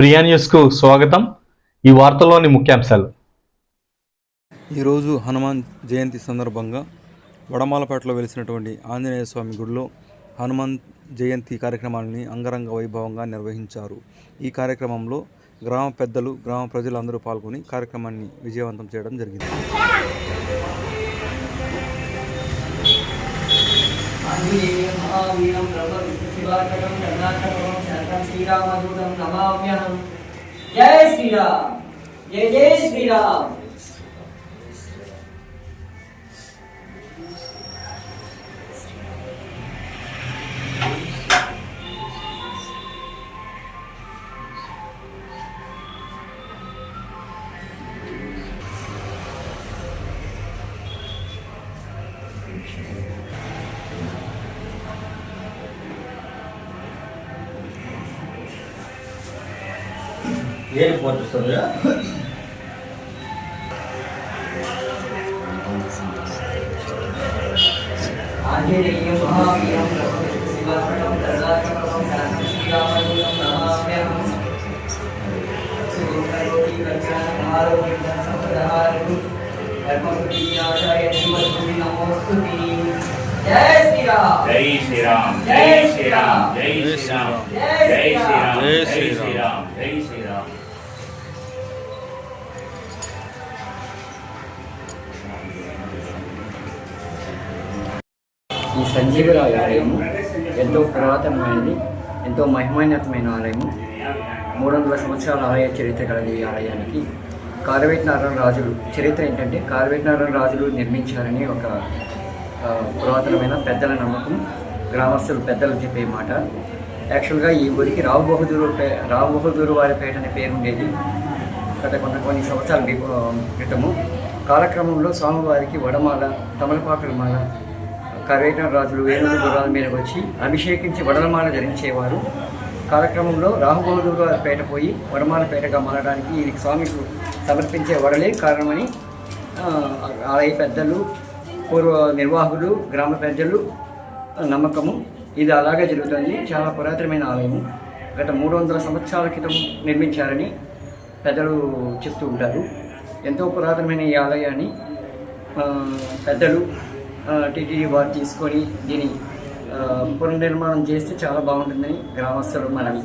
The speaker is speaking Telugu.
ప్రియా న్యూస్కు స్వాగతం. ఈ వార్తల్లోని ముఖ్యాంశాలు. ఈరోజు హనుమాన్ జయంతి సందర్భంగా వడమాలపేటలో వెలిసినటువంటి ఆంజనేయ స్వామి గుడిలో హనుమాన్ జయంతి కార్యక్రమాన్ని అంగరంగ వైభవంగా నిర్వహించారు. ఈ కార్యక్రమంలో గ్రామ పెద్దలు గ్రామ ప్రజలందరూ పాల్గొని కార్యక్రమాన్ని విజయవంతం చేయడం జరిగింది. ఆంజనేయం మహావీరం బ్రహ్మవిష్ణుశివాకరం కర్ణాటకం శరకం శ్రీరామదూతం నమామ్యహం జయ శ్రీరామ్. జయ జయ శ్రీరామ్. ఏం పోతుంది ఆంజనేయం మహావీరం బ్రహ్మవిష్ణుశివాకరం కర్ణాటకం శరకం శ్రీరామదూతం నమామ్యహం జై శ్రీరామ్ జై శ్రీరామ్ జై శ్రీరామ్ జై శ్రీరామ్ జై శ్రీరామ్ జై శ్రీరామ్ జై శ్రీరామ్. ఈ సంజీవరావు ఆలయము ఎంతో పురాతనమైనది ఎంతో మహిమాన్యతమైన ఆలయము. మూడు వందల సంవత్సరాల ఆలయ చరిత్ర కలది ఈ ఆలయానికి. కార్వేటనారాయణ రాజులు చరిత్ర ఏంటంటే కార్వేటనారాయణ రాజులు నిర్మించారని ఒక పురాతనమైన పెద్దల నమ్మకం గ్రామస్తులు పెద్దలు చెప్పే మాట. యాక్చువల్గా ఈ ఊరికి రావు బహదూరు పే రావు బహదూరు వారి పేట అనే పేరు ఉండేది. గత కొంత కొన్ని సంవత్సరాల క్రితము. కాలక్రమంలో స్వామివారికి వడమాల తమలపాకుల మాల కరేట రాజులు వేణుల గుర్రాల మీద వచ్చి అభిషేకించి వడలమాల ధరించేవారు. కార్యక్రమంలో రాహుబహదూరు వారి పేట పోయి వడమాల పేటగా మారడానికి ఈ స్వామికి సమర్పించే వడలే కారణమని ఆలయ పెద్దలు పూర్వ నిర్వాహకులు గ్రామ పెద్దలు నమ్మకము. ఇది అలాగే జరుగుతుంది. చాలా పురాతనమైన ఆలయము. గత మూడు వందల సంవత్సరాల క్రితం నిర్మించారని పెద్దలు చెప్తూ ఉంటారు. ఎంతో పురాతనమైన ఈ ఆలయాన్ని పెద్దలు టీటీడీ వారు తీసుకొని దీని పునర్నిర్మాణం చేస్తే చాలా బాగుంటుందని గ్రామస్తులు మనవి.